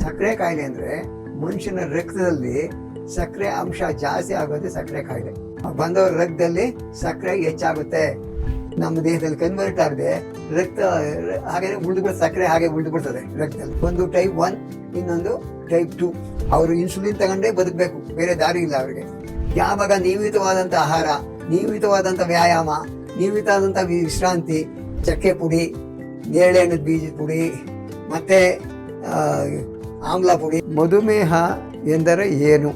ಸಕ್ಕರೆ ಕಾಯಿಲೆ ಅಂದರೆ ಮನುಷ್ಯನ ರಕ್ತದಲ್ಲಿ ಸಕ್ಕರೆ ಅಂಶ ಜಾಸ್ತಿ ಆಗೋದು ಸಕ್ಕರೆ ಕಾಯಿಲೆ. ಬಂದವರ ರಕ್ತದಲ್ಲಿ ಸಕ್ಕರೆ ಹೆಚ್ಚಾಗುತ್ತೆ. ನಮ್ಮ ದೇಹದಲ್ಲಿ ಕನ್ವರ್ಟ್ ಆಗದೆ ರಕ್ತ ಹಾಗೆ ಉಳಿದು ಸಕ್ಕರೆ ಹಾಗೆ ಉಳಿದು ಬಿಡ್ತದೆ ರಕ್ತದಲ್ಲಿ. ಒಂದು ಟೈಪ್ ಒನ್ ಇನ್ನೊಂದು ಟೈಪ್ ಟು ಅವರು ಇನ್ಸುಲಿನ್ ತಗೊಂಡೇ ಬದುಕಬೇಕು, ಬೇರೆ ದಾರಿ ಇಲ್ಲ ಅವರಿಗೆ. ಯಾವಾಗ ನಿಯಮಿತವಾದಂಥ ಆಹಾರ ನಿಯಮಿತವಾದಂಥ ವ್ಯಾಯಾಮ ನಿಯಮಿತವಾದಂಥ ವಿಶ್ರಾಂತಿ, ಚಕ್ಕೆ ಪುಡಿ, ನೇರಳೆ ಹಣ್ಣದ ಬೀಜದ ಪುಡಿ, ಮತ್ತು ಆಮ್ಲ ಪುಡಿ. ಮಧುಮೇಹ ಎಂದರೆ ಏನು?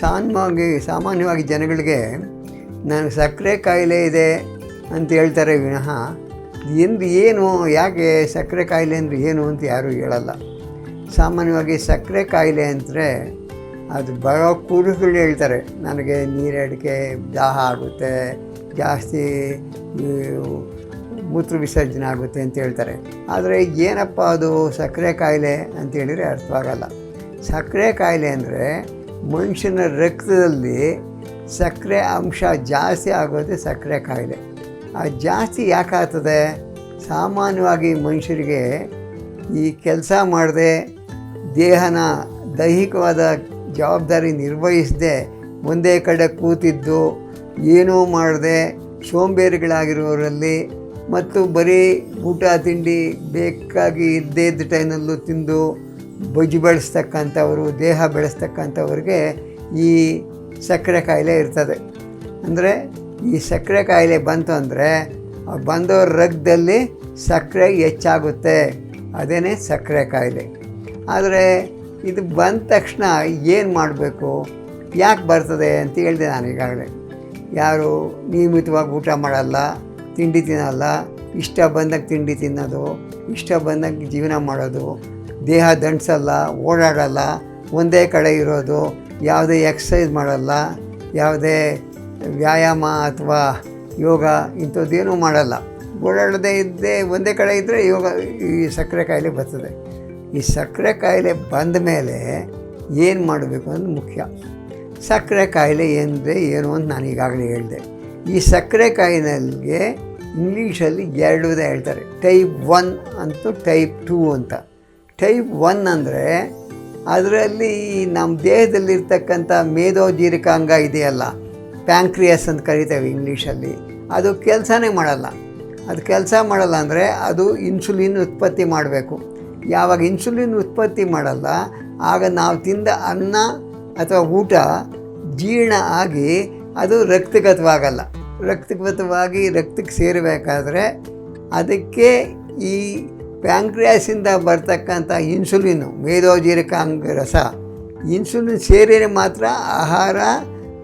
ಸಾಮಾನ್ಯವಾಗಿ ಸಾಮಾನ್ಯವಾಗಿ ಜನಗಳಿಗೆ ನಾನು ಸಕ್ಕರೆ ಕಾಯಿಲೆ ಇದೆ ಅಂತ ಹೇಳ್ತಾರೆ ವಿನಃ, ಎಂದು ಏನು? ಯಾಕೆ ಸಕ್ಕರೆ ಕಾಯಿಲೆ ಅಂದರೆ ಏನು? ಅಂತ ಯಾರೂ ಹೇಳಲ್ಲ. ಸಾಮಾನ್ಯವಾಗಿ ಸಕ್ಕರೆ ಕಾಯಿಲೆ ಅಂದರೆ, ಅದು ಬರೋ ಕುರುಗಳು ಹೇಳ್ತಾರೆ. ನನಗೆ ನೀರಡಿಕೆ, ದಾಹ ಆಗುತ್ತೆ, ಜಾಸ್ತಿ ಮೂತ್ರ ವಿಸರ್ಜನೆ ಆಗುತ್ತೆ ಅಂತ ಹೇಳ್ತಾರೆ. ಆದರೆ ಏನಪ್ಪ ಅದು ಸಕ್ಕರೆ ಕಾಯಿಲೆ ಅಂತೇಳಿದರೆ ಅರ್ಥವಾಗಲ್ಲ ಸಕ್ಕರೆ ಕಾಯಿಲೆ ಅಂದರೆ ಮನುಷ್ಯನ ರಕ್ತದಲ್ಲಿ ಸಕ್ಕರೆ ಅಂಶ ಜಾಸ್ತಿ ಆಗೋದೇ ಸಕ್ಕರೆ ಕಾಯಿಲೆ. ಆ ಜಾಸ್ತಿ ಯಾಕಾಗ್ತದೆ ಸಾಮಾನ್ಯವಾಗಿ ಮನುಷ್ಯರಿಗೆ ಈ ಕೆಲಸ ಮಾಡದೆ ದೇಹನ ದೈಹಿಕವಾದ ಜವಾಬ್ದಾರಿ ನಿರ್ವಹಿಸದೆ ಒಂದೇ ಕಡೆ ಕೂತಿದ್ದು, ಏನೂ ಮಾಡದೆ ಸೋಂಬೇರಿಗಳಾಗಿರೋರಲ್ಲಿ ಮತ್ತು ಬರೀ ಊಟ, ತಿಂಡಿ ಬೇಕಾಗಿ ಇದ್ದೇ ಇದ್ದ ಟೈಮಲ್ಲೂ ತಿಂದು ಬೊಜ್ಜು ಬೆಳೆಸ್ತಕ್ಕಂಥವರು, ದೇಹ ಬೆಳೆಸ್ತಕ್ಕಂಥವ್ರಿಗೆ ಈ ಸಕ್ಕರೆ ಕಾಯಿಲೆ ಇರ್ತದೆ. ಅಂದರೆ ಈ ಸಕ್ಕರೆ ಕಾಯಿಲೆ ಬಂತು ಅಂದರೆ ಬಂದವ್ರ ರಕ್ತದಲ್ಲಿ ಸಕ್ಕರೆ ಹೆಚ್ಚಾಗುತ್ತೆ. ಅದೇ ಸಕ್ಕರೆ ಕಾಯಿಲೆ. ಆದರೆ ಇದು ಬಂದ ತಕ್ಷಣ ಏನು ಮಾಡಬೇಕು? ಯಾಕೆ ಬರ್ತದೆ ಅಂತ ಹೇಳಿದೆ ನಾನು ಈಗಾಗಲೇ ಯಾರು ನಿಯಮಿತವಾಗಿ ಊಟ ಮಾಡಲ್ಲ ತಿಂಡಿ ತಿನ್ನಲ್ಲ. ಇಷ್ಟ ಬಂದಾಗ ತಿಂಡಿ ತಿನ್ನೋದು, ಇಷ್ಟ ಬಂದಾಗ ಜೀವನ ಮಾಡೋದು, ದೇಹ ದಂಡಿಸಲ್ಲ, ಓಡಾಡಲ್ಲ, ಒಂದೇ ಕಡೆ ಇರೋದು, ಯಾವುದೇ ಎಕ್ಸಸೈಸ್ ಮಾಡಲ್ಲ, ಯಾವುದೇ ವ್ಯಾಯಾಮ ಅಥವಾ ಯೋಗ ಇಂಥದ್ದೇನೂ ಮಾಡಲ್ಲ. ಓಡಾಡದೇ ಇದ್ದೇ ಒಂದೇ ಕಡೆ ಇದ್ದರೆ ಯೋಗ ಈ ಸಕ್ಕರೆ ಕಾಯಿಲೆ ಬರ್ತದೆ. ಈ ಸಕ್ಕರೆ ಕಾಯಿಲೆ ಬಂದ ಮೇಲೆ ಏನು ಮಾಡಬೇಕು ಅನ್ನೋದು ಮುಖ್ಯ. ಸಕ್ಕರೆ ಕಾಯಿಲೆ ಏನಿದೆ ಏನು ಅಂತ ನಾನು ಈಗಾಗಲೇ ಹೇಳಿದೆ. ಈ ಸಕ್ಕರೆ ಕಾಯಿಲೆಗೆ ಇಂಗ್ಲೀಷಲ್ಲಿ ಎರಡು ಹೇಳ್ತಾರೆ. ಟೈಪ್ ಒನ್ ಅಂತ ಟೈಪ್ ಟೂ ಅಂತ. ಟೈಪ್ ಒನ್ ಅಂದರೆ ಅದರಲ್ಲಿ ನಮ್ಮ ದೇಹದಲ್ಲಿರ್ತಕ್ಕಂಥ ಮೇಧೋಜೀರಕಾಂಗ ಇದೆಯಲ್ಲ ಪ್ಯಾಂಕ್ರಿಯಸ್ ಅಂತ ಕರಿತೇವೆ ಇಂಗ್ಲೀಷಲ್ಲಿ, ಅದು ಕೆಲಸನೇ ಮಾಡಲ್ಲ. ಅದು ಕೆಲಸ ಮಾಡಲ್ಲ ಅಂದರೆ ಅದು ಇನ್ಸುಲಿನ್ ಉತ್ಪತ್ತಿ ಮಾಡಬೇಕು. ಯಾವಾಗ ಇನ್ಸುಲಿನ್ ಉತ್ಪತ್ತಿ ಮಾಡಲ್ಲ, ಆಗ ನಾವು ತಿಂದ ಅನ್ನ ಅಥವಾ ಊಟ ಜೀರ್ಣ ಆಗಿ ಅದು ರಕ್ತಗತವಾಗಲ್ಲ. ರಕ್ತಗತವಾಗಿ ರಕ್ತಕ್ಕೆ ಸೇರಬೇಕಾದ್ರೆ ಅದಕ್ಕೆ ಈ ಪ್ಯಾಂಕ್ರಿಯಾಸಿಂದ ಬರ್ತಕ್ಕಂಥ ಇನ್ಸುಲಿನು ಮೇಧೋಜೀರಕಾಂಗ ರಸ ಇನ್ಸುಲಿನ್ ಸೇರಿದರೆ ಮಾತ್ರ ಆಹಾರ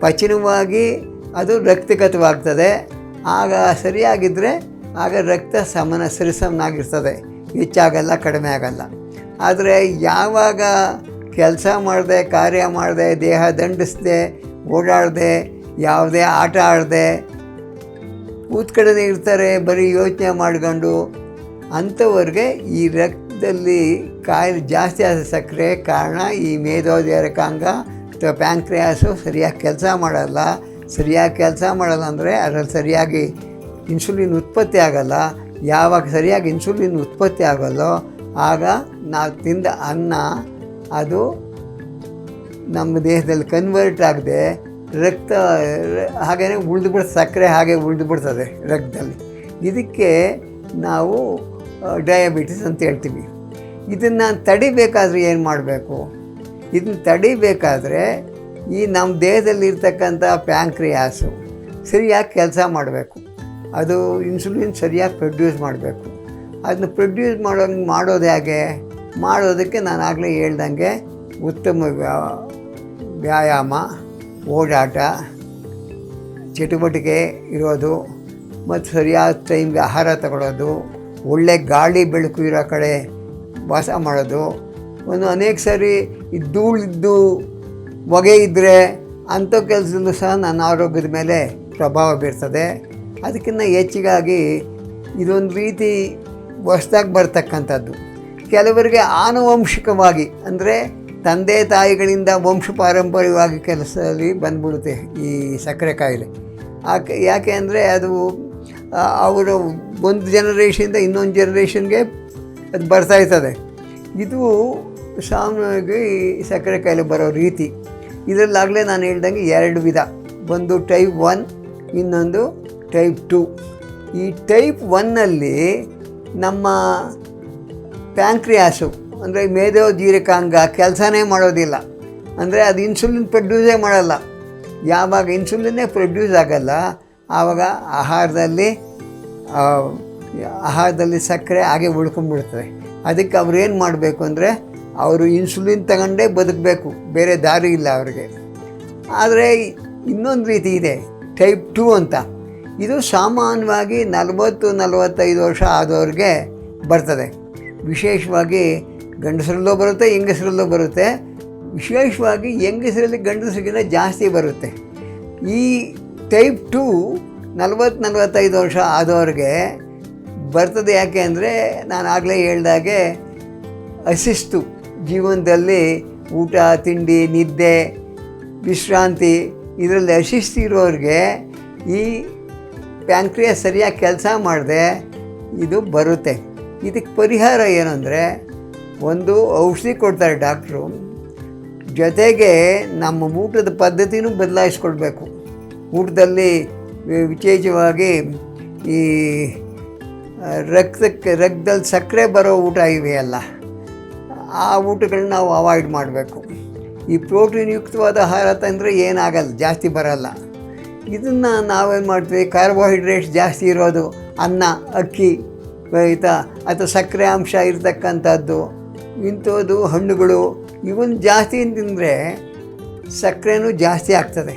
ಪಚನವಾಗಿ ಅದು ರಕ್ತಗತವಾಗ್ತದೆ. ಆಗ ಸರಿಯಾಗಿದ್ದರೆ ಆಗ ರಕ್ತ ಸಮನ ಸರಿಸಮನಾಗಿರ್ತದೆ. ಹೆಚ್ಚಾಗಲ್ಲ, ಕಡಿಮೆ ಆಗಲ್ಲ. ಆದರೆ ಯಾವಾಗ ಕೆಲಸ ಮಾಡದೆ, ಕಾರ್ಯ ಮಾಡದೆ, ದೇಹ ದಂಡಿಸದೆ, ಓಡಾಡದೆ ಯಾವುದೇ ಆಟ ಆಡದೆ ಕೂತ್ಕಡೆ ಇರ್ತಾರೆ, ಬರೀ ಯೋಚನೆ ಮಾಡ್ಕೊಂಡು. ಅಂಥವ್ರಿಗೆ ಈ ರಕ್ತದಲ್ಲಿ ಕಾಯಿಲೆ ಜಾಸ್ತಿ ಆದ ಸಕ್ಕರೆ ಕಾರಣ ಈ ಮೇಧೋದೇರಕಾಂಗ ಅಥವಾ ಪ್ಯಾಂಕ್ರಿಯಾಸು ಸರಿಯಾಗಿ ಕೆಲಸ ಮಾಡಲ್ಲ. ಸರಿಯಾಗಿ ಕೆಲಸ ಮಾಡಲ್ಲ ಅಂದರೆ ಅದರಲ್ಲಿ ಸರಿಯಾಗಿ ಇನ್ಸುಲಿನ್ ಉತ್ಪತ್ತಿ ಆಗಲ್ಲ. ಯಾವಾಗ ಸರಿಯಾಗಿ ಇನ್ಸುಲಿನ್ ಉತ್ಪತ್ತಿ ಆಗಲ್ಲೋ ಆಗ ನಾವು ತಿಂದ ಅನ್ನ ಅದು ನಮ್ಮ ದೇಹದಲ್ಲಿ ಕನ್ವರ್ಟ್ ಆಗದೆ ರಕ್ತ ಹಾಗೇ ಉಳಿದು ಬಿಡ್, ಸಕ್ಕರೆ ಹಾಗೆ ಉಳಿದು ಬಿಡ್ತದೆ ರಕ್ತದಲ್ಲಿ. ಇದಕ್ಕೆ ನಾವು ಡಯಾಬಿಟಿಸ್ ಅಂತ ಹೇಳ್ತೀವಿ. ಇದನ್ನು ತಡಿಬೇಕಾದ್ರೆ ಏನು ಮಾಡಬೇಕು? ಇದನ್ನ ತಡಿಬೇಕಾದ್ರೆ ಈ ನಮ್ಮ ದೇಹದಲ್ಲಿರ್ತಕ್ಕಂಥ ಪ್ಯಾಂಕ್ರಿಯಾಸು ಸರಿಯಾಗಿ ಕೆಲಸ ಮಾಡಬೇಕು. ಅದು ಇನ್ಸುಲಿನ್ ಸರಿಯಾಗಿ ಪ್ರೊಡ್ಯೂಸ್ ಮಾಡಬೇಕು. ಅದನ್ನ ಪ್ರೊಡ್ಯೂಸ್ ಮಾಡೋ, ಮಾಡೋದು ಹೇಗೆ? ಮಾಡೋದಕ್ಕೆ ನಾನು ಆಗಲೇ ಹೇಳ್ದಂಗೆ ಉತ್ತಮ ವ್ಯಾ- ವ್ಯಾಯಾಮ. ಓಡಾಟ, ಚಟುವಟಿಕೆ ಇರೋದು, ಮತ್ತು ಸರಿಯಾದ ಟೈಮ್ಗೆ ಆಹಾರ ತಗೊಳ್ಳೋದು ಒಳ್ಳೆ ಗಾಳಿ ಬೆಳಕು ಇರೋ ಕಡೆ ವಾಸ ಮಾಡೋದು, ಒಂದು ಅನೇಕ ಸಾರಿ ಈ ಧೂಳಿದ್ದು ಹೊಗೆ ಇದ್ದರೆ ಅಂಥ ಕೆಲಸದಲ್ಲೂ ಸಹ ನನ್ನ ಆರೋಗ್ಯದ ಮೇಲೆ ಪ್ರಭಾವ ಬೀರ್ತದೆ. ಅದಕ್ಕಿಂತ ಹೆಚ್ಚಿಗಾಗಿ ಇದೊಂದು ರೀತಿ ಹೊಸ್ದಾಗಿ ಬರ್ತಕ್ಕಂಥದ್ದು. ಕೆಲವರಿಗೆ ಆನುವಂಶಿಕವಾಗಿ ಅಂದರೆ ತಂದೆ ತಾಯಿಗಳಿಂದ ವಂಶ ಪಾರಂಪರ್ಯವಾಗಿ ಕೆಲಸದಲ್ಲಿ ಬಂದ್ಬಿಡುತ್ತೆ ಈ ಸಕ್ಕರೆ ಕಾಯಿಲೆ. ಆಕೆ, ಯಾಕೆ ಅಂದರೆ ಅದು ಅವರು ಒಂದು ಜನರೇಷನಿಂದ ಇನ್ನೊಂದು ಜನ್ರೇಷನ್ಗೆ ಅದು ಬರ್ತಾ ಇರ್ತದೆ. ಇದು ಸಾಮಾನ್ಯವಾಗಿ ಈ ಸಕ್ಕರೆ ಕಾಯಿಲೆ ಬರೋ ರೀತಿ. ಇದರಲ್ಲಾಗಲೇ ನಾನು ಹೇಳ್ದಂಗೆ ಎರಡು ವಿಧ. ಒಂದು ಟೈಪ್ ಒನ್ ಇನ್ನೊಂದು ಟೈಪ್ ಟು ಈ ಟೈಪ್ ಒನ್ನಲ್ಲಿ ನಮ್ಮ ಪ್ಯಾಂಕ್ರಿಯಾಸು ಅಂದರೆ ಮೇದೋ ಜೀರಕಾಂಗ ಕೆಲಸನೇ ಮಾಡೋದಿಲ್ಲ. ಅಂದರೆ ಅದು ಇನ್ಸುಲಿನ್ ಪ್ರೊಡ್ಯೂಸೇ ಮಾಡಲ್ಲ. ಯಾವಾಗ ಇನ್ಸುಲಿನ್ನೇ ಪ್ರೊಡ್ಯೂಸ್ ಆಗಲ್ಲ, ಆವಾಗ ಆಹಾರದಲ್ಲಿ ಆಹಾರದಲ್ಲಿ ಸಕ್ಕರೆ ಹಾಗೆ ಉಳ್ಕೊಂಡ್ಬಿಡ್ತದೆ. ಅದಕ್ಕೆ ಅವ್ರು ಏನು ಮಾಡಬೇಕು ಅಂದರೆ, ಅವರು ಇನ್ಸುಲಿನ್ ತಗೊಂಡೇ ಬದುಕಬೇಕು. ಬೇರೆ ದಾರಿ ಇಲ್ಲ ಅವ್ರಿಗೆ. ಆದರೆ ಇನ್ನೊಂದು ರೀತಿ ಇದೆ. ಟೈಪ್ ಟು ಅಂತ. ಇದು ಸಾಮಾನ್ಯವಾಗಿ ನಲವತ್ತು ನಲವತ್ತೈದು ವರ್ಷ ಆದವ್ರಿಗೆ ಬರ್ತದೆ. ವಿಶೇಷವಾಗಿ ಗಂಡಸರಲ್ಲೂ ಬರುತ್ತೆ, ಹೆಂಗಸರಲ್ಲೂ ಬರುತ್ತೆ. ವಿಶೇಷವಾಗಿ ಹೆಂಗಸರಲ್ಲಿ ಗಂಡಸರಿಗಿಂತ ಜಾಸ್ತಿ ಬರುತ್ತೆ. ಈ ಟೈಪ್ ಟು ನಲ್ವತ್ತು ನಲವತ್ತೈದು ವರ್ಷ ಆದವ್ರಿಗೆ ಬರ್ತದೆ ಯಾಕೆ ಅಂದರೆ ನಾನು ಆಗಲೇ ಹೇಳ್ದಾಗೆ ಅಶಿಸ್ತು. ಜೀವನದಲ್ಲಿ ಊಟ, ತಿಂಡಿ, ನಿದ್ದೆ, ವಿಶ್ರಾಂತಿ ಇದರಲ್ಲಿ ಅಶಿಸ್ತು ಇರೋರಿಗೆ ಈ ಪ್ಯಾಂಕ್ರಿಯಾ ಸರಿಯಾಗಿ ಕೆಲಸ ಮಾಡದೆ ಇದು ಬರುತ್ತೆ. ಇದಕ್ಕೆ ಪರಿಹಾರ ಏನಂದರೆ ಒಂದು ಔಷಧಿ ಕೊಡ್ತಾರೆ ಡಾಕ್ಟ್ರು. ಜೊತೆಗೆ ನಮ್ಮ ಊಟದ ಪದ್ಧತಿನೂ ಬದಲಾಯಿಸ್ಕೊಳ್ಬೇಕು. ಊಟದಲ್ಲಿ ವಿಶೇಷವಾಗಿ ಈ ರಕ್ತಕ್ಕೆ ರಕ್ತದಲ್ಲಿ ಸಕ್ಕರೆ ಬರೋ ಊಟ ಇವೆಯಲ್ಲ, ಆ ಊಟಗಳನ್ನ ನಾವು ಅವಾಯ್ಡ್ ಮಾಡಬೇಕು. ಈ ಪ್ರೋಟೀನ್ ಯುಕ್ತವಾದ ಆಹಾರ ತಂದರೆ ಏನಾಗಲ್ಲ, ಜಾಸ್ತಿ ಬರಲ್ಲ. ಇದನ್ನು ನಾವೇನು ಮಾಡ್ತೀವಿ, ಕಾರ್ಬೋಹೈಡ್ರೇಟ್ಸ್ ಜಾಸ್ತಿ ಇರೋದು ಅನ್ನ, ಅಕ್ಕಿ ಆಯಿತಾ ಅಥವಾ ಸಕ್ಕರೆ ಅಂಶ ಇರತಕ್ಕಂಥದ್ದು. ಇಂಥದ್ದು ಹಣ್ಣುಗಳು ಇವನ್ ಜಾಸ್ತಿ ತಿಂದರೆ ಸಕ್ಕರೆನೂ ಜಾಸ್ತಿ ಆಗ್ತದೆ.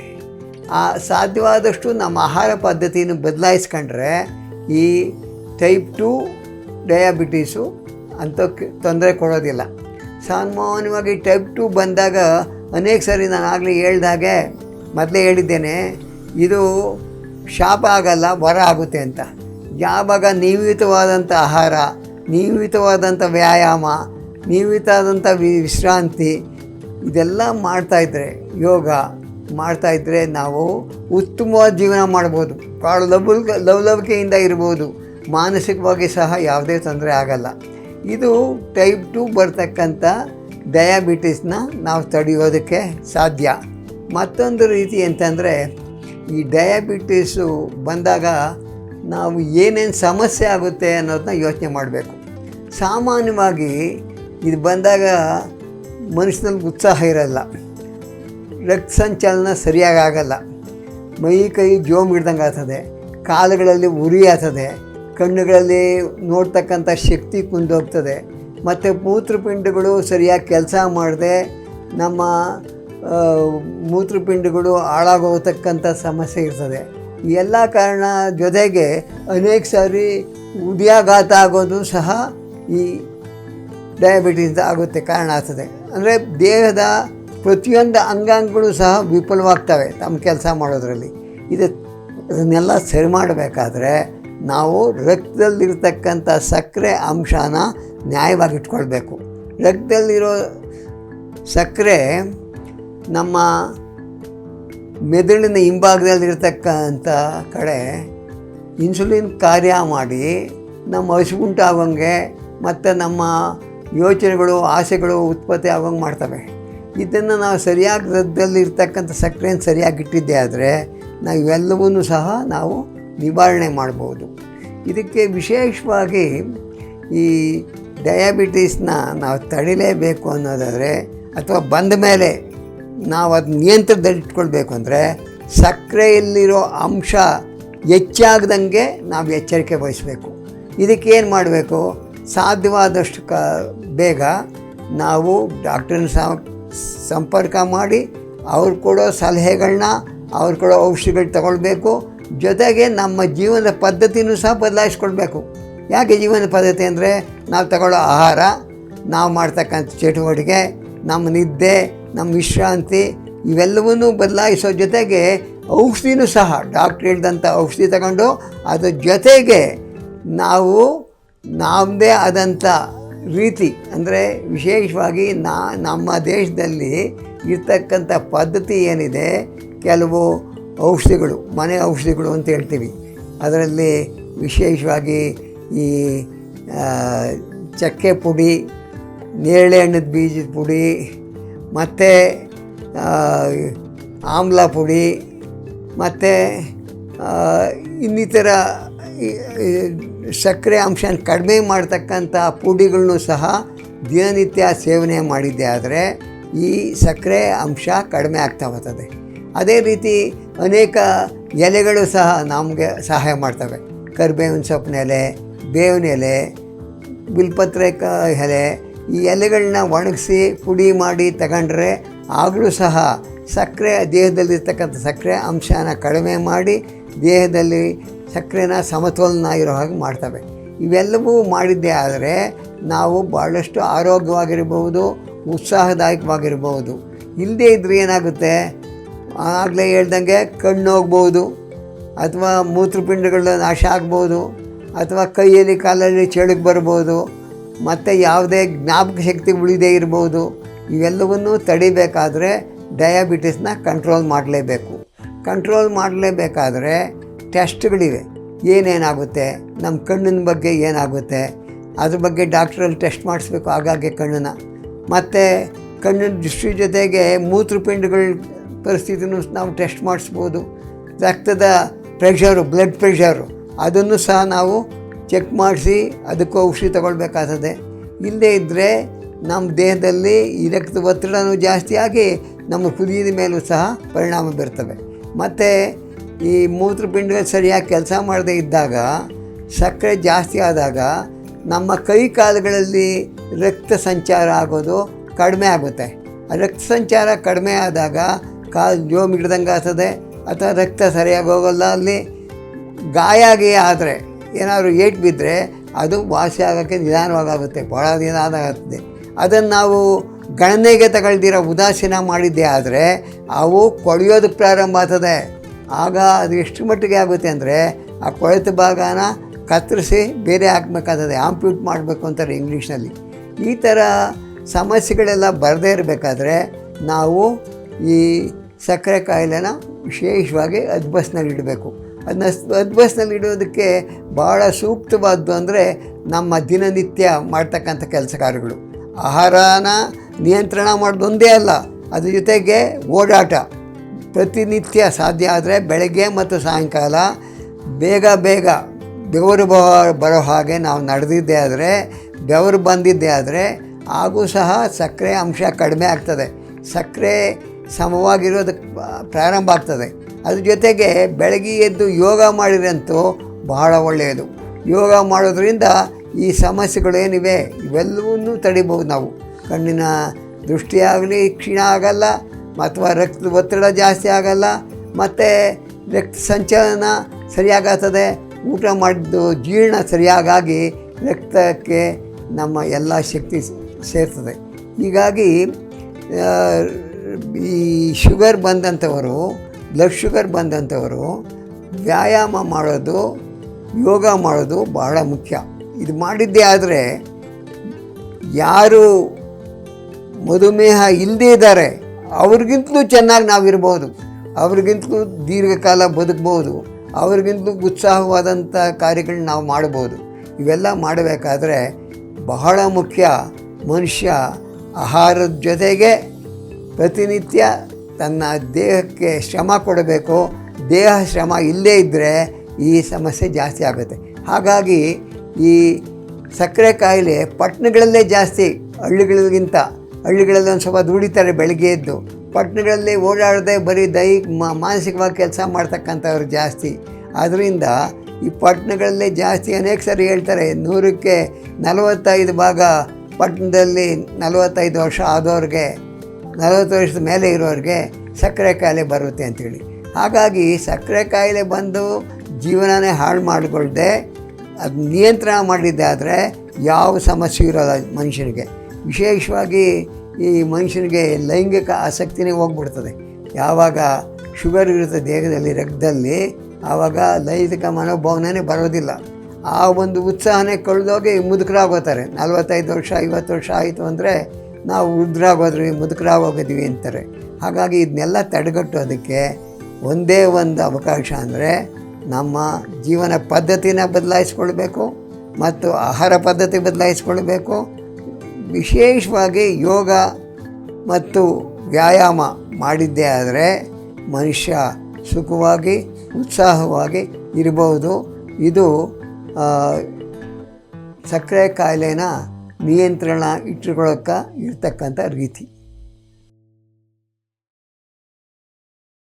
ಆ ಸಾಧ್ಯವಾದಷ್ಟು ನಮ್ಮ ಆಹಾರ ಪದ್ಧತಿಯನ್ನು ಬದಲಾಯಿಸ್ಕೊಂಡ್ರೆ ಈ ಟೈಪ್ ಟು ಡಯಾಬಿಟೀಸು ಅಂತ ತೊಂದರೆ ಕೊಡೋದಿಲ್ಲ. ಸಾಮಾನ್ಯವಾಗಿ ಟೈಪ್ ಟು ಬಂದಾಗ ಅನೇಕ ಸರಿ ನಾನು ಆಗಲೇ ಹೇಳ್ದಾಗೆ ಮೊದಲೇ ಹೇಳಿದ್ದೇನೆ, ಇದು ಶಾಪ ಆಗಲ್ಲ, ವರ ಆಗುತ್ತೆ ಅಂತ. ಯಾವಾಗ ನಿಯಮಿತವಾದಂಥ ಆಹಾರ, ನಿಯಮಿತವಾದಂಥ ವ್ಯಾಯಾಮ ನಿಯಮಿತವಾದಂಥ ವಿ ವಿಶ್ರಾಂತಿ, ಇದೆಲ್ಲ ಮಾಡ್ತಾಯಿದ್ರೆ ಯೋಗ ಮಾಡ್ತಾಯಿದ್ರೆ ನಾವು ಉತ್ತಮವಾದ ಜೀವನ ಮಾಡ್ಬೋದು. ಭಾಳ ಲವಲ್ ಲವಲವಿಕೆಯಿಂದ ಇರ್ಬೋದು. ಮಾನಸಿಕವಾಗಿ ಸಹ ಯಾವುದೇ ತೊಂದರೆ ಆಗಲ್ಲ. ಇದು ಟೈಪ್ ಟು ಬರ್ತಕ್ಕಂಥ ಡಯಾಬಿಟಿಸ್ನ ನಾವು ತಡೆಯೋದಕ್ಕೆ ಸಾಧ್ಯ. ಮತ್ತೊಂದು ರೀತಿ ಅಂತಂದರೆ ಈ ಡಯಾಬಿಟಿಸು ಬಂದಾಗ ನಾವು ಏನೇನು ಸಮಸ್ಯೆ ಆಗುತ್ತೆ ಅನ್ನೋದನ್ನ ಯೋಚನೆ ಮಾಡಬೇಕು. ಸಾಮಾನ್ಯವಾಗಿ ಇದು ಬಂದಾಗ ಮನುಷ್ಯನಲ್ಲಿ ಉತ್ಸಾಹ ಇರಲ್ಲ. ರಕ್ತ ಸಂಚಲನ ಸರಿಯಾಗಿ ಆಗಲ್ಲ. ಮೈ ಕೈ ಜೋಮ್ ಹಿಡ್ದಂಗೆ ಆಗ್ತದೆ. ಕಾಲುಗಳಲ್ಲಿ ಉರಿ ಆಗ್ತದೆ. ಕಣ್ಣುಗಳಲ್ಲಿ ನೋಡ್ತಕ್ಕಂಥ ಶಕ್ತಿ ಕುಂದೋಗ್ತದೆ. ಮತ್ತು ಮೂತ್ರಪಿಂಡಗಳು ಸರಿಯಾಗಿ ಕೆಲಸ ಮಾಡದೆ ನಮ್ಮ ಮೂತ್ರಪಿಂಡಗಳು ಹಾಳಾಗೋಗ್ತಕ್ಕಂಥ ಸಮಸ್ಯೆ ಇರ್ತದೆ. ಎಲ್ಲ ಕಾರಣ ಜೊತೆಗೆ ಅನೇಕ ಸಾರಿ ಉದ್ಯಾಘಾತ ಆಗೋದು ಸಹ ಈ ಡಯಾಬಿಟೀಸ್ ಆಗುತ್ತೆ, ಕಾರಣ ಆಗ್ತದೆ. ಅಂದರೆ ದೇಹದ ಪ್ರತಿಯೊಂದು ಅಂಗಾಂಗಗಳು ಸಹ ವಿಫಲವಾಗ್ತವೆ ತಮ್ಮ ಕೆಲಸ ಮಾಡೋದರಲ್ಲಿ. ಇದು ಇದನ್ನೆಲ್ಲ ಸರಿ ಮಾಡಬೇಕಾದ್ರೆ ನಾವು ರಕ್ತದಲ್ಲಿರ್ತಕ್ಕಂಥ ಸಕ್ಕರೆ ಅಂಶನ ನ್ಯಾಯವಾಗಿ ಇಟ್ಕೊಳ್ಬೇಕು ರಕ್ತದಲ್ಲಿರೋ ಸಕ್ಕರೆ ನಮ್ಮ ಮೆದುಳಿನ ಹಿಂಭಾಗದಲ್ಲಿರ್ತಕ್ಕಂಥ ಕಡೆ ಇನ್ಸುಲಿನ್ ಕಾರ್ಯ ಮಾಡಿ ನಮ್ಮ ಹಸಿವುಂಟಾಗೋಂಗೆ ಮತ್ತು ನಮ್ಮ ಯೋಚನೆಗಳು, ಆಸೆಗಳು ಉತ್ಪತ್ತಿ ಆಗೋಂಗೆ ಮಾಡ್ತವೆ. ಇದನ್ನು ನಾವು ಸರಿಯಾಗಿ ರಕ್ತದಲ್ಲಿರ್ತಕ್ಕಂಥ ಸಕ್ಕರೆಯನ್ನು ಸರಿಯಾಗಿ ಇಟ್ಟಿದ್ದೆ ಆದರೆ ನಾವು ಇವೆಲ್ಲವನ್ನೂ ಸಹ ನಾವು ನಿವಾರಣೆ ಮಾಡ್ಬೋದು. ಇದಕ್ಕೆ ವಿಶೇಷವಾಗಿ ಈ ಡಯಾಬಿಟೀಸ್ನ ನಾವು ತಡಿಲೇಬೇಕು ಅನ್ನೋದಾದರೆ, ಅಥವಾ ಬಂದ ಮೇಲೆ ನಾವು ಅದು ನಿಯಂತ್ರಣದಲ್ಲಿಟ್ಕೊಳ್ಬೇಕು ಅಂದರೆ ಸಕ್ಕರೆಯಲ್ಲಿರೋ ಅಂಶ ಹೆಚ್ಚಾಗ್ದಂಗೆ ನಾವು ಎಚ್ಚರಿಕೆ ವಹಿಸಬೇಕು. ಇದಕ್ಕೇನು ಮಾಡಬೇಕು? ಸಾಧ್ಯವಾದಷ್ಟು ಕ ಬೇಗ ನಾವು ಡಾಕ್ಟ್ರನ್ನ ಸಂಪರ್ಕ ಮಾಡಿ ಅವ್ರು ಕೊಡೋ ಸಲಹೆಗಳನ್ನ ಅವ್ರು ಕೊಡೋ ಔಷಧಿಗಳು ತಗೊಳ್ಬೇಕು. ಜೊತೆಗೆ ನಮ್ಮ ಜೀವನದ ಪದ್ಧತಿನೂ ಸಹ ಬದಲಾಯಿಸ್ಕೊಳ್ಬೇಕು. ಯಾಕೆ ಜೀವನ ಪದ್ಧತಿ ಅಂದರೆ ನಾವು ತಗೊಳ್ಳೋ ಆಹಾರ, ನಾವು ಮಾಡ್ತಕ್ಕಂಥ ಚಟುವಟಿಕೆ, ನಮ್ಮ ನಿದ್ದೆ, ನಮ್ಮ ವಿಶ್ರಾಂತಿ ಇವೆಲ್ಲವನ್ನೂ ಬದಲಾಯಿಸೋ ಜೊತೆಗೆ ಔಷಧಿನೂ ಸಹ, ಡಾಕ್ಟ್ರ್ ಹೇಳಿದಂಥ ಔಷಧಿ ತಗೊಂಡು ಅದ್ರ ಜೊತೆಗೆ ನಾವು ನಮ್ಮದೇ ಆದಂಥ ರೀತಿ, ಅಂದರೆ ವಿಶೇಷವಾಗಿ ನಾ, ನಮ್ಮ ದೇಶದಲ್ಲಿ ಇರ್ತಕ್ಕಂಥ ಪದ್ಧತಿ ಏನಿದೆ, ಕೆಲವು ಔಷಧಿಗಳು, ಮನೆ ಔಷಧಿಗಳು ಅಂತ ಹೇಳ್ತೀವಿ. ಅದರಲ್ಲಿ ವಿಶೇಷವಾಗಿ ಈ ಚಕ್ಕೆ ಪುಡಿ, ನೇರಳೆ ಹಣ್ಣದ ಬೀಜದ ಪುಡಿ, ಮತ್ತು ಆಮ್ಲ ಪುಡಿ, ಮತ್ತು ಇನ್ನಿತರ ಸಕ್ಕರೆ ಅಂಶ ಕಡಿಮೆ ಮಾಡ್ತಕ್ಕಂಥ ಪುಡಿಗಳನ್ನು ಸಹ ದಿನನಿತ್ಯ ಸೇವನೆ ಮಾಡಿದ್ದೆ ಆದರೆ ಈ ಸಕ್ಕರೆ ಅಂಶ ಕಡಿಮೆ ಆಗ್ತಾ ಬರ್ತದೆ. ಅದೇ ರೀತಿ ಅನೇಕ ಎಲೆಗಳು ಸಹ ನಮಗೆ ಸಹಾಯ ಮಾಡ್ತವೆ. ಕರಿಬೇವಿನ ಸೊಪ್ಪಿನ ಎಲೆ, ಬೇವಿನ ಎಲೆ ಬಿಲ್ಪತ್ರೆ ಕ ಎಲೆ ಈ ಎಲೆಗಳನ್ನ ಒಣಗಿಸಿ ಪುಡಿ ಮಾಡಿ ತಗೊಂಡ್ರೆ ಆಗಲೂ ಸಹ ಸಕ್ಕರೆ ದೇಹದಲ್ಲಿರ್ತಕ್ಕಂಥ ಸಕ್ಕರೆ ಅಂಶನ ಕಡಿಮೆ ಮಾಡಿ ದೇಹದಲ್ಲಿ ಸಕ್ಕರೆನ ಸಮತೋಲನ ಆಗಿರೋ ಹಾಗೆ ಮಾಡ್ತವೆ. ಇವೆಲ್ಲವೂ ಮಾಡಿದ್ದೇ ಆದರೆ ನಾವು ಭಾಳಷ್ಟು ಆರೋಗ್ಯವಾಗಿರ್ಬೋದು ಉತ್ಸಾಹದಾಯಕವಾಗಿರ್ಬೋದು ಇಲ್ಲದೇ ಇದ್ರೆ ಏನಾಗುತ್ತೆ? ಆಗಲೇ ಹೇಳ್ದಂಗೆ ಕಣ್ಣು ಹೋಗ್ಬೋದು ಅಥವಾ ಮೂತ್ರಪಿಂಡಗಳ ನಾಶ ಆಗ್ಬೋದು ಅಥವಾ ಕೈಯಲ್ಲಿ ಕಾಲಲ್ಲಿ ಚಳಿಗೆ ಬರ್ಬೋದು ಮತ್ತು ಯಾವುದೇ ಜ್ಞಾಪಕ ಶಕ್ತಿ ಉಳಿದೇ ಇರ್ಬೋದು ಇವೆಲ್ಲವನ್ನೂ ತಡಿಬೇಕಾದರೆ ಡಯಾಬಿಟಿಸ್ನ ಕಂಟ್ರೋಲ್ ಮಾಡಲೇಬೇಕು. ಕಂಟ್ರೋಲ್ ಮಾಡಲೇಬೇಕಾದ್ರೆ ಟೆಸ್ಟ್ಗಳಿವೆ. ಏನೇನಾಗುತ್ತೆ? ನಮ್ಮ ಕಣ್ಣಿನ ಬಗ್ಗೆ ಏನಾಗುತ್ತೆ? ಅದ್ರ ಬಗ್ಗೆ ಡಾಕ್ಟ್ರಲ್ಲಿ ಟೆಸ್ಟ್ ಮಾಡಿಸ್ಬೇಕು ಆಗಾಗ್ಗೆ ಕಣ್ಣನ್ನು. ಮತ್ತು ಕಣ್ಣಿನ ದೃಷ್ಟಿ ಜೊತೆಗೆ ಮೂತ್ರಪಿಂಡಗಳ ಪರಿಸ್ಥಿತಿನೂ ನಾವು ಟೆಸ್ಟ್ ಮಾಡಿಸ್ಬೋದು. ರಕ್ತದ ಪ್ರೆಷರು ಬ್ಲಡ್ ಪ್ರೆಷರು ಅದನ್ನು ಸಹ ನಾವು ಚೆಕ್ ಮಾಡಿಸಿ ಅದಕ್ಕೂ ಔಷಧಿ ತಗೊಳ್ಬೇಕಾಗ್ತದೆ. ಇಲ್ಲದೇ ಇದ್ದರೆ ನಮ್ಮ ದೇಹದಲ್ಲಿ ಈ ರಕ್ತ ಒತ್ತಡನೂ ಜಾಸ್ತಿಯಾಗಿ ನಮ್ಮ ಕುದಿಯದ ಮೇಲೂ ಸಹ ಪರಿಣಾಮ ಬೀರ್ತವೆ. ಮತ್ತು ಈ ಮೂತ್ರಪಿಂಡಗಳು ಸರಿಯಾಗಿ ಕೆಲಸ ಮಾಡದೇ ಇದ್ದಾಗ, ಸಕ್ಕರೆ ಜಾಸ್ತಿ ಆದಾಗ ನಮ್ಮ ಕೈ ಕಾಲುಗಳಲ್ಲಿ ರಕ್ತ ಸಂಚಾರ ಆಗೋದು ಕಡಿಮೆ ಆಗುತ್ತೆ. ರಕ್ತ ಸಂಚಾರ ಕಡಿಮೆ ಆದಾಗ ಕಾಲು ಜೋಮ್ ಹಿಡ್ದಂಗೆ ಆಗ್ತದೆ, ಅಥವಾ ರಕ್ತ ಸರಿಯಾಗಿ ಹೋಗೋಲ್ಲ. ಅಲ್ಲಿ ಗಾಯ ಆಗಿ ಆದರೆ ಏನಾದರೂ ಏಟ್ ಬಿದ್ದರೆ ಅದು ವಾಸಿ ಆಗೋಕ್ಕೆ ನಿಧಾನವಾಗುತ್ತೆ ಭಾಳ ದಿನ ಆದಾಗುತ್ತದೆ ಅದನ್ನು ನಾವು ಗಣನೆಗೆ ತಗೊಳ್ದಿರೋ ಉದಾಸೀನ ಮಾಡಿದ್ದೆ ಆದರೆ, ಅವು ಕೊಳೆಯೋದಕ್ಕೆ ಪ್ರಾರಂಭ ಆಗ್ತದೆ. ಆಗ ಅದು ಎಷ್ಟು ಮಟ್ಟಿಗೆ ಆಗುತ್ತೆ ಅಂದರೆ ಆ ಕೊಳೆತ ಭಾಗನ ಕತ್ತರಿಸಿ ಬೇರೆ ಹಾಕ್ಬೇಕಾದದ್ದು ಆಂಪ್ಯೂಟ್ ಮಾಡಬೇಕು ಅಂತಾರೆ ಇಂಗ್ಲೀಷ್ನಲ್ಲಿ. ಈ ಥರ ಸಮಸ್ಯೆಗಳೆಲ್ಲ ಬರದೇ ಇರಬೇಕಾದ್ರೆ ನಾವು ಈ ಸಕ್ಕರೆ ಕಾಯಿಲೆನ ವಿಶೇಷವಾಗಿ ಇಡಬೇಕು. ಅದನ್ನ ಅದ್ಬಸ್ನಲ್ಲಿ ಇಡೋದಕ್ಕೆ ಭಾಳ ಸೂಕ್ತವಾದ್ದು ಅಂದರೆ ನಮ್ಮ ದಿನನಿತ್ಯ ಮಾಡ್ತಕ್ಕಂಥ ಕೆಲಸ ಕಾರ್ಯಗಳು ಆಹಾರನ ನಿಯಂತ್ರಣ ಮಾಡೋದೊಂದೇ ಅಲ್ಲ, ಅದ್ರ ಜೊತೆಗೆ ಓಡಾಟ. ಪ್ರತಿನಿತ್ಯ ಸಾಧ್ಯ ಆದರೆ ಬೆಳಗ್ಗೆ ಮತ್ತು ಸಾಯಂಕಾಲ ಬೇಗ ಬೇಗ ಬೆವರು ಬ- ಬರೋ ಹಾಗೆ ನಾವು ನಡೆದಿದ್ದೇ ಆದರೆ, ಬೆವರು ಬಂದಿದ್ದೇ ಆದರೆ ಹಾಗೂ ಸಹ ಸಕ್ಕರೆ ಅಂಶ ಕಡಿಮೆ ಆಗ್ತದೆ. ಸಕ್ಕರೆ ಸಮವಾಗಿರೋದಕ್ಕೆ ಪ್ರಾರಂಭ ಆಗ್ತದೆ. ಅದ್ರ ಜೊತೆಗೆ ಬೆಳಗ್ಗೆ ಎದ್ದು ಯೋಗ ಮಾಡಿದ್ರಂತೂ ಬಹಳ ಒಳ್ಳೆಯದು. ಯೋಗ ಮಾಡೋದ್ರಿಂದ ಈ ಸಮಸ್ಯೆಗಳು ಏನಿವೆ ಇವೆಲ್ಲವನ್ನೂ ತಡಿಬೋದು ನಾವು. ಕಣ್ಣಿನ ದೃಷ್ಟಿಯಾಗಲಿ, ಕ್ಷೀಣ ಆಗಲ್ಲ ಅಥವಾ ರಕ್ತದ ಒತ್ತಡ ಜಾಸ್ತಿ ಆಗಲ್ಲ, ಮತ್ತು ರಕ್ತ ಸಂಚಲನ ಸರಿಯಾಗತ್ತದೆ. ಊಟ ಮಾಡಿದ್ದು ಜೀರ್ಣ ಸರಿಯಾಗಾಗಿ ರಕ್ತಕ್ಕೆ ನಮ್ಮ ಎಲ್ಲ ಶಕ್ತಿ ಸೇರ್ತದೆ. ಹೀಗಾಗಿ ಈ ಶುಗರ್ ಬಂದಂಥವರು, ಬ್ಲಡ್ ಶುಗರ್ ಬಂದಂಥವರು ವ್ಯಾಯಾಮ ಮಾಡೋದು, ಯೋಗ ಮಾಡೋದು ಬಹಳ ಮುಖ್ಯ. ಇದು ಮಾಡಿದ್ದೇ ಆದರೆ ಯಾರು ಮಧುಮೇಹ ಇಲ್ಲದೇ ಇದ್ದಾರೆ ಅವ್ರಿಗಿಂತಲೂ ಚೆನ್ನಾಗಿ ನಾವಿರ್ಬೋದು. ಅವ್ರಿಗಿಂತಲೂ ದೀರ್ಘಕಾಲ ಬದುಕ್ಬೋದು. ಅವ್ರಿಗಿಂತಲೂ ಉತ್ಸಾಹವಾದಂಥ ಕಾರ್ಯಗಳನ್ನ ನಾವು ಮಾಡ್ಬೋದು. ಇವೆಲ್ಲ ಮಾಡಬೇಕಾದ್ರೆ ಬಹಳ ಮುಖ್ಯ ಮನುಷ್ಯ ಆಹಾರದ ಜೊತೆಗೆ ಪ್ರತಿನಿತ್ಯ ತನ್ನ ದೇಹಕ್ಕೆ ಶ್ರಮ ಕೊಡಬೇಕು. ದೇಹ ಶ್ರಮ ಇಲ್ಲದೇ ಇದ್ದರೆ ಈ ಸಮಸ್ಯೆ ಜಾಸ್ತಿ ಆಗುತ್ತೆ. ಹಾಗಾಗಿ ಈ ಸಕ್ಕರೆ ಕಾಯಿಲೆ ಪಟ್ಟಣಗಳಲ್ಲೇ ಜಾಸ್ತಿ, ಹಳ್ಳಿಗಳಿಗಿಂತ ಹಳ್ಳಿಗಳಲ್ಲಿ ಒಂದು ಸ್ವಲ್ಪ ದುಡಿತಾರೆ ಬೆಳಗ್ಗೆ ಎದ್ದು. ಪಟ್ಟಣಗಳಲ್ಲಿ ಓಡಾಡದೆ ಬರೀ ದೈಹಿಕ ಮಾನಸಿಕವಾಗಿ ಕೆಲಸ ಮಾಡ್ತಕ್ಕಂಥವ್ರು ಜಾಸ್ತಿ. ಆದ್ದರಿಂದ ಈ ಪಟ್ಟಣಗಳಲ್ಲಿ ಜಾಸ್ತಿ ಅನೇಕ ಸರಿ ಹೇಳ್ತಾರೆ, ನೂರಕ್ಕೆ ನಲವತ್ತೈದು ಭಾಗ ಪಟ್ಟಣದಲ್ಲಿ ನಲವತ್ತೈದು ವರ್ಷ ಆದವ್ರಿಗೆ ನಲವತ್ತು ವರ್ಷದ ಮೇಲೆ ಇರೋರಿಗೆ ಸಕ್ಕರೆ ಕಾಯಿಲೆ ಬರುತ್ತೆ ಅಂತೇಳಿ. ಹಾಗಾಗಿ ಸಕ್ಕರೆ ಕಾಯಿಲೆ ಬಂದು ಜೀವನನೇ ಹಾಳು ಮಾಡಿಕೊಳ್ಳದೆ ಅದು ನಿಯಂತ್ರಣ ಮಾಡಿದ್ದೆ ಆದರೆ ಯಾವ ಸಮಸ್ಯೆ ಇರೋಲ್ಲ ಮನುಷ್ಯನಿಗೆ. ವಿಶೇಷವಾಗಿ ಈ ಮನುಷ್ಯನಿಗೆ ಲೈಂಗಿಕ ಆಸಕ್ತಿನೇ ಹೋಗ್ಬಿಡ್ತದೆ. ಯಾವಾಗ ಶುಗರ್ ಇರುತ್ತೆ ದೇಹದಲ್ಲಿ, ರಕ್ತದಲ್ಲಿ, ಆವಾಗ ಲೈಂಗಿಕ ಮನೋಭಾವನೆ ಬರೋದಿಲ್ಲ. ಆ ಒಂದು ಉತ್ಸಾಹನೇ ಕಳೆದೋಗಿ ಮುದುಕರಾಗೋತಾರೆ. ನಲ್ವತ್ತೈದು ವರ್ಷ, ಐವತ್ತು ವರ್ಷ ಆಯಿತು ಅಂದರೆ ನಾವು ವೃದ್ಧರಾಗೋದ್ರಿ ಮುದುಕರಾಗೋಗಿದ್ವಿ ಅಂತಾರೆ. ಹಾಗಾಗಿ ಇದನ್ನೆಲ್ಲ ತಡೆಗಟ್ಟೋದಕ್ಕೆ ಒಂದೇ ಒಂದು ಅವಕಾಶ ಅಂದರೆ ನಮ್ಮ ಜೀವನ ಪದ್ಧತಿನ ಬದಲಾಯಿಸ್ಕೊಳ್ಬೇಕು ಮತ್ತು ಆಹಾರ ಪದ್ಧತಿ ಬದಲಾಯಿಸ್ಕೊಳ್ಬೇಕು. ವಿಶೇಷವಾಗಿ ಯೋಗ ಮತ್ತು ವ್ಯಾಯಾಮ ಮಾಡಿದ್ದೇ ಆದರೆ ಮನುಷ್ಯ ಸುಖವಾಗಿ, ಉತ್ಸಾಹವಾಗಿ ಇರಬಹುದು. ಇದು ಸಕ್ಕರೆ ಕಾಯಿಲೆನ ನಿಯಂತ್ರಣ ಇಟ್ಟುಕೊಳ್ಳೋಕೆ ಇರ್ತಕ್ಕಂಥ ರೀತಿ.